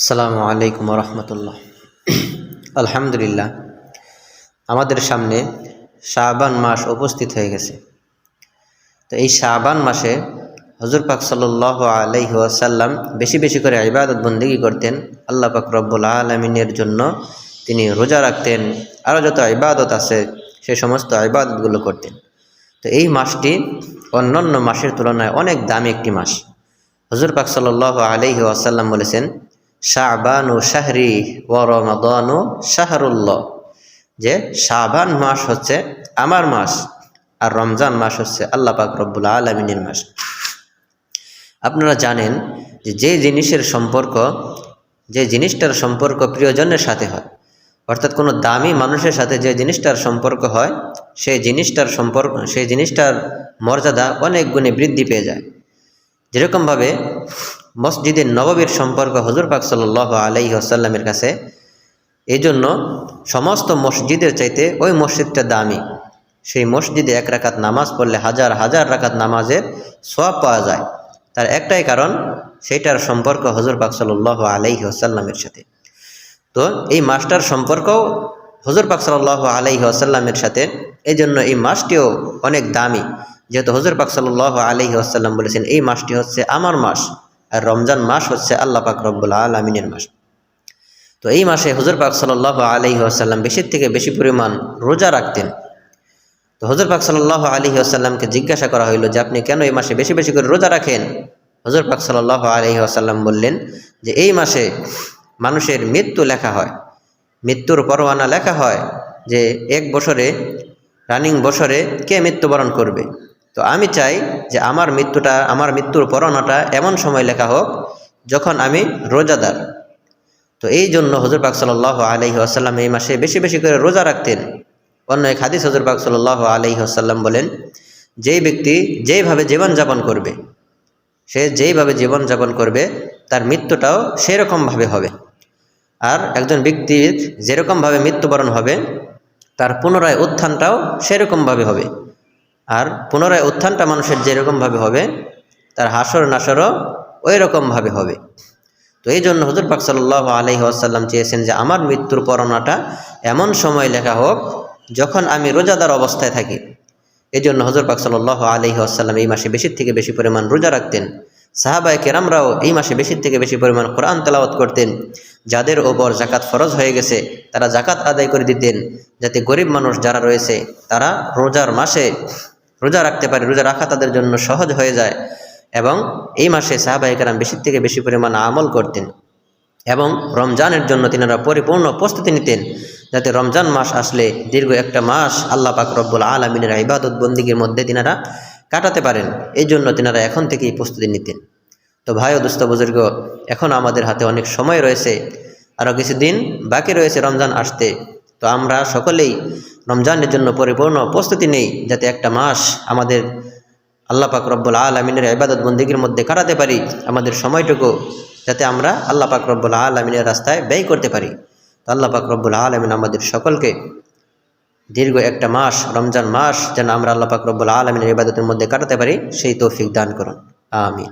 আসসালামু আলাইকুম রহমতুল্লাহ আলহামদুলিল্লাহ, আমাদের সামনে শাহবান মাস উপস্থিত হয়ে গেছে। তো এই শাহবান মাসে হজুর পাক সাল্লাহ আলাইহি ওয়াসাল্লাম বেশি বেশি করে ইবাদত বন্দিগি করতেন। আল্লাহ পাক রব্বুল আলমিনের জন্য তিনি রোজা রাখতেন আরও যত ইবাদত আছে সে সমস্ত ইবাদতগুলো করতেন। তো এই মাসটি অন্যান্য মাসের তুলনায় অনেক দামি একটি মাস। হজুর পাক সাল্লাহ আলাইহি ওয়াসাল্লাম বলেছেন শাহবানু শাহরি ও রমাদানু শাহরুল্লাহ। যে শাহবান মাস হচ্ছে আমার মাস আর রমজান মাস হচ্ছে আল্লাহ পাক রব্বুল আলমিনের মাস। আপনারা জানেন যে যে জিনিসের সম্পর্ক, যে জিনিসটার সম্পর্ক প্রিয়জনের সাথে হয়, অর্থাৎ কোনো দামি মানুষের সাথে যে জিনিসটার সম্পর্ক হয়, সেই জিনিসটার সম্পর্ক, সেই জিনিসটার মর্যাদা অনেক গুণে বৃদ্ধি পেয়ে যায়। যেরকমভাবে মসজিদের নববীর সম্পর্ক হজুর পাক সাল আলাইহি আসাল্লামের কাছে এই জন্য সমস্ত মসজিদের চাইতে ওই মসজিদটা দামি। সেই মসজিদে এক রাকাত নামাজ পড়লে হাজার হাজার রাকাত নামাজের সব পাওয়া যায়। তার একটাই কারণ, সেইটার সম্পর্ক হজুর পাক সাল আলাইহি আসাল্লামের সাথে। তো এই মাসটার সম্পর্কও হজুর পাক সাল আলাইহি আসাল্লামের সাথে এই জন্য এই মাসটিও অনেক দামি। যেহেতু হজুর পাক সাল আলাইহি আসাল্লাম বলেছেন, এই মাসটি হচ্ছে আমার মাস। আর রমজান মাস হচ্ছে আল্লাহ পাক রব্বুল আলমিনের মাস। তো এই মাসে হজর পাক সাল আলহি আসাল্লাম বেশির থেকে বেশি পরিমাণ রোজা রাখতেন। তো হজুর পাক সাল আলহি আসাল্লামকে জিজ্ঞাসা করা হইল যে, আপনি কেন এই মাসে বেশি বেশি করে রোজা রাখেন? হজর পাক সাল আলহি আসাল্লাম বললেন যে, এই মাসে মানুষের মৃত্যু লেখা হয়। মৃত্যুর পরোয়ানা লেখা হয় যে, এক বছরে, রানিং বছরে কে মৃত্যুবরণ করবে? তো আমি চাই যে আমার মৃত্যুটা, আমার মৃত্যুর পরোয়ানাটা এমন সময় লেখা হোক যখন আমি রোজাদার। তো এই জন্য হজুর পাক সাল আলহি আসাল্লাম এই মাসে বেশি বেশি করে রোজা রাখতেন। অন্য এক হাদিস হজুর পাক সাল আলহি আসাল্লাম বলেন, যেই ব্যক্তি যেইভাবে জীবনযাপন করবে, সে যেইভাবে জীবনযাপন করবে, তার মৃত্যুটাও সেরকমভাবে হবে। আর একজন ব্যক্তির যেরকমভাবে মৃত্যুবরণ হবে, তার পুনরায় উত্থানটাও সেরকমভাবে হবে। আর পুনরায় উত্থানটা মানুষের যেরকমভাবে হবে, তার হাসর নাসরও ওই রকমভাবে হবে। তো এই জন্য হজুর পাক সাল্লাহ আলহি আসাল্লাম চেয়েছেন যে, আমার মৃত্যুর পরনাটা এমন সময় লেখা হোক যখন আমি রোজাদার অবস্থায় থাকি। এই জন্য হজুর পাক সাল্লাহ আলহি আসাল্লাম এই মাসে বেশির থেকে বেশি পরিমাণ রোজা রাখতেন। সাহাবাই কেরামরাও এই মাসে বেশির থেকে বেশি পরিমাণ কোরআন তেলাওয়াত করতেন। যাদের ওপর জাকাত ফরজ হয়ে গেছে, তারা জাকাত আদায় করে দিতেন। যাতে গরিব মানুষ যারা রয়েছে, তারা রোজার মাসে রোজা রাখতে পারে, রোজা রাখা তাদের জন্য সহজ হয়ে যায় এবং এই মাসে সাহাবাই কেরাম বেশির থেকে বেশি পরিমাণ আমল করতেন এবং রমজানের জন্য তিনারা পরিপূর্ণ প্রস্তুতি নিতেন যাতে রমজান মাস আসলে দীর্ঘ একটা মাস আল্লাহ পাক রব্বুল আলমিনের ইবাদত বন্দিগির মধ্যে তিনারা কাটাতে পারেন। এই জন্য তিনারা এখন থেকেই প্রস্তুতি নিতেন। তো ভাই ও দুস্থ বুজুর্গ, এখন আমাদের হাতে অনেক সময় রয়েছে আরও কিছুদিন বাকি রয়েছে রমজান আসতে। তো আমরা সকলেই রমজানের জন্য পরিপূর্ণ প্রস্তুতি নেই, যাতে একটা মাস আমাদের আল্লাহ পাক রব্বুল আলমিনের ইবাদত বন্দিগির মধ্যে কাটাতে পারি, আমাদের সময়টুকু যাতে আমরা আল্লাহ পাক রব্বুল আলমিনের রাস্তায় ব্যয় করতে পারি। তো আল্লাহ পাক রব্বুল আলমিন আমাদের সকলকে দীর্ঘ একটা মাস, রমজান মাস, যেন আমরা আল্লাহ পাক রব্বুল আলমিনের ইবাদতের মধ্যে কাটাতে পারি, সেই তৌফিক দান করুন। আমিন।